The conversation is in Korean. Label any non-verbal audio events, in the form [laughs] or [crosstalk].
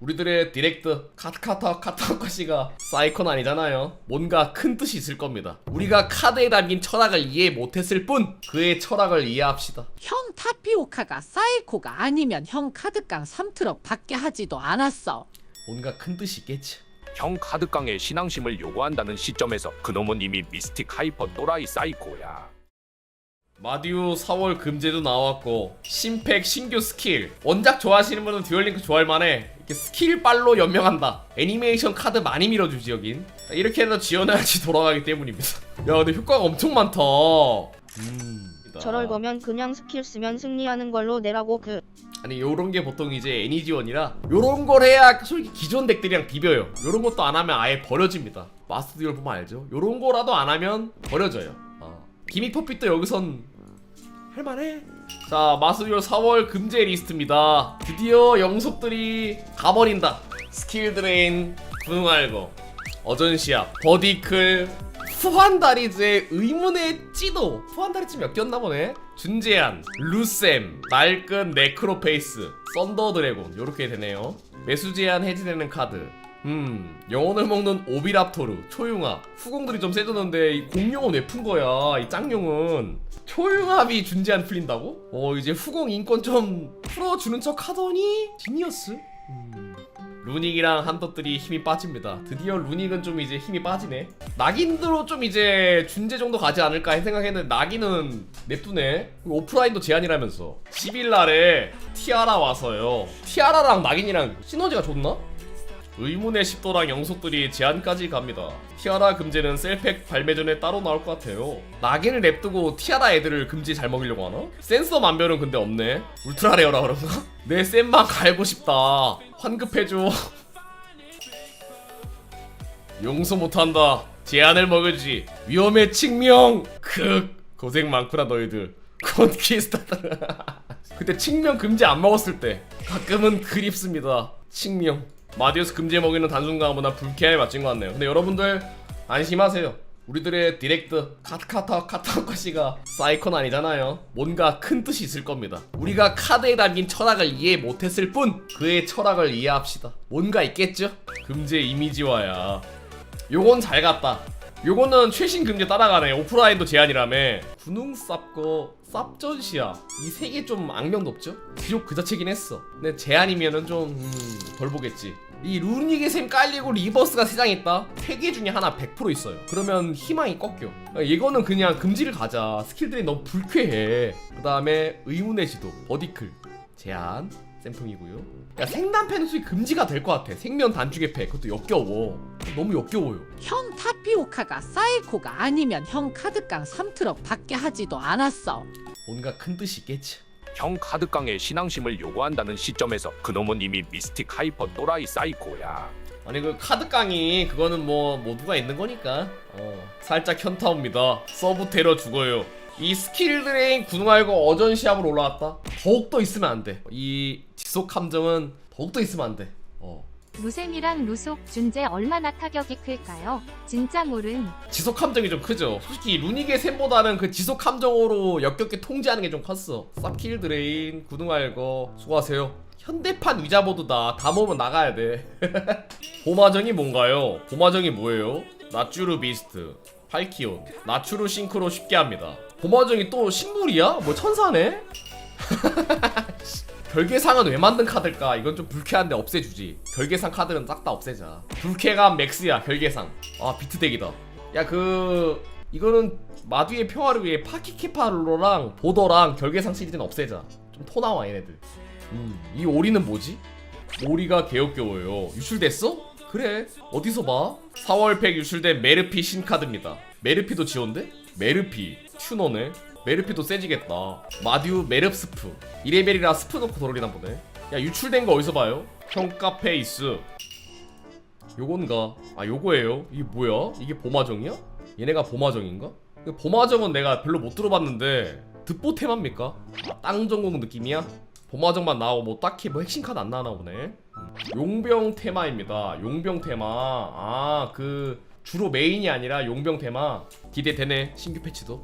우리들의 디렉트 카트카터 카타오카시가 사이콘 아니잖아요. 뭔가 큰 뜻이 있을 겁니다. 우리가 카드에 담긴 철학을 이해 못했을 뿐 그의 철학을 이해합시다. 형 타피오카가 사이코가 아니면 형 카드깡 3트럭 받게 하지도 않았어. 뭔가 큰 뜻이 있겠지. 형 카드깡의 신앙심을 요구한다는 시점에서 그놈은 이미 미스틱 하이퍼 또라이 사이코야. 마디오 4월 금제도 나왔고 심팩 신규 스킬 원작 좋아하시는 분은 듀얼링크 좋아할 만해 스킬 빨로 연명한다. 애니메이션 카드 많이 밀어주지 여긴. 이렇게 해서 지원해야지 [laughs] 돌아가기 때문입니다. 야 근데 효과가 엄청 많다. 음. 저럴 거면 그냥 스킬 쓰면 승리하는 걸로 내라고 그. 아니 요런 게 보통 이제 애니 지원이라 요런 걸 해야 솔직히 기존 덱들이랑 비벼요. 요런 것도 안 하면 아예 버려집니다. 마스터 듀얼 보면 알죠? 요런 거라도 안 하면 버려져요. 어. 기믹 퍼핏도 여기선 할만해? 자 듀얼 4월 금제 리스트입니다. 드디어 영속들이 가버린다. 스킬 드레인 분할거 어전시아 버디클 후한다리즈의 의문의 찌도. 후한다리즈 몇 개였나 보네? 준재한 루셈 날끈 네크로페이스 썬더 드래곤. 요렇게 되네요. 매수 제한 해지되는 카드 음 영혼을 먹는 오비랍토르 초융합 후공들이 좀 세졌는데 이 공룡은 왜 푼 거야 이 짱용은 초융합이 준재한 풀린다고? 어 이제 후공 인권 좀 풀어주는 척 하더니 지니어스? 음. 루닉이랑 한덧들이 힘이 빠집니다. 드디어 루닉은 좀 이제 힘이 빠지네. 낙인으로 좀 이제 준재 정도 가지 않을까 생각했는데 낙인은 냅두네. 오프라인도 제한이라면서. 10일 날에 티아라 와서요. 티아라랑 낙인이랑 시너지가 좋나? 의문의 십도랑 영속들이 제한까지 갑니다. 티아라 금지는 셀팩 발매 전에 따로 나올 것 같아요. 낙인을 냅두고 티아라 애들을 금지 잘 먹이려고 하나? 센서 만별은 근데 없네. 울트라 레어라 그런가? [laughs] 내 센만 갈고 싶다. 환급해줘. [laughs] 용서 못한다. 제한을 먹을지. 위험의 칙명. 극. 고생 많구나 너희들. 콘키스타다. [laughs] 그때 칙명 금지 안 먹었을 때 가끔은 그립습니다. 칙명. 마디오스 금지에 먹이는 단순 강보다 불쾌함에 맞춘 것 같네요. 근데 여러분들 안심하세요. 우리들의 디렉트 카트카터 카타오카시가 사이콘 아니잖아요. 뭔가 큰 뜻이 있을 겁니다. 우리가 카드에 담긴 철학을 이해 못했을 뿐 그의 철학을 이해합시다. 뭔가 있겠죠? 금제 이미지화야. 요건 잘 갔다. 요거는 최신 금제 따라가네. 오프라인도 제한이라며. 군웅 쌉거 쌉전시야. 이 세 개 좀 악명 높죠? 지옥 그 자체긴 했어. 근데 제한이면은 좀, 음, 덜 보겠지. 이 루닉의 셈 깔리고 리버스가 세장 있다? 세 개 중에 하나 100% 있어요. 그러면 희망이 꺾여. 그러니까 이거는 그냥 금지를 가자. 스킬들이 너무 불쾌해. 그 다음에 의문의 지도, 버디클, 제한, 쌤통이고요. 야 생단패는 솔직히 금지가 될 것 같아. 생면 단축의 패 그것도 역겨워. 너무 역겨워요. 형 타피오카가 사이코가 아니면 형 카드깡 3트럭 받게 하지도 않았어. 뭔가 큰 뜻이 있겠지. 형 카드깡의 신앙심을 요구한다는 시점에서 그놈은 이미 미스틱 하이퍼 또라이 사이코야. 아니 그 카드 깡이 그거는 뭐 모두가 있는 거니까. 어 살짝 현타 옵니다. 서브 테러 죽어요. 이 스킬 드레인 군웅알고 어전 시합으로 올라왔다? 더욱더 있으면 안돼이 지속 함정은 더욱더 있으면 안돼. 어 루셈이랑 루속 준재 얼마나 타격이 클까요? 진짜 모름. 지속 함정이 좀 크죠 솔직히 루닉의 셈보다는 그 지속 함정으로 역겹게 통제하는 게 좀 컸어 쌉킬 드레인 군웅알고 수고하세요 현대판 위자보드다 다 모으면 나가야 돼 [laughs] 보마정이 뭔가요? 보마정이 뭐예요? 나쭈르 비스트, 팔키온, 나추르 싱크로 쉽게 합니다. 보마정이 또 식물이야? 뭐 천사네? [laughs] 별개상은 왜 만든 카드일까? 이건 좀 불쾌한데 없애주지. 별개상 카드는 싹 다 없애자. 불쾌감 맥스야, 별개상. 아, 비트덱이다. 야, 그, 이거는 마두의 평화를 위해 파키케파로랑 보더랑 별개상 시리즈는 없애자. 좀 토 나와, 얘네들. 음, 이 오리는 뭐지? 오리가 개역겨워요. 유출됐어? 그래. 어디서 봐? 4월 100 유출된 메르피 신카드입니다. 메르피도 지원돼? 메르피. 튜너네. 메르피도 세지겠다. 마듀 메르스프. 2레벨이라 스프 넣고 돌리나 보네. 야, 유출된 거 어디서 봐요? 평가 페이스. 요건가? 아, 요거예요? 이게 뭐야? 이게 보마정이야? 얘네가 보마정인가? 보마정은 내가 별로 못 들어봤는데 듣보 테마입니까? 아, 땅 전공 느낌이야? 보마정만 나오고 뭐 딱히 뭐 핵심 카드 안 나오나 보네. 음. 용병 테마입니다. 용병 테마. 아, 그 주로 메인이 아니라 용병 테마. 기대되네. 신규 패치도.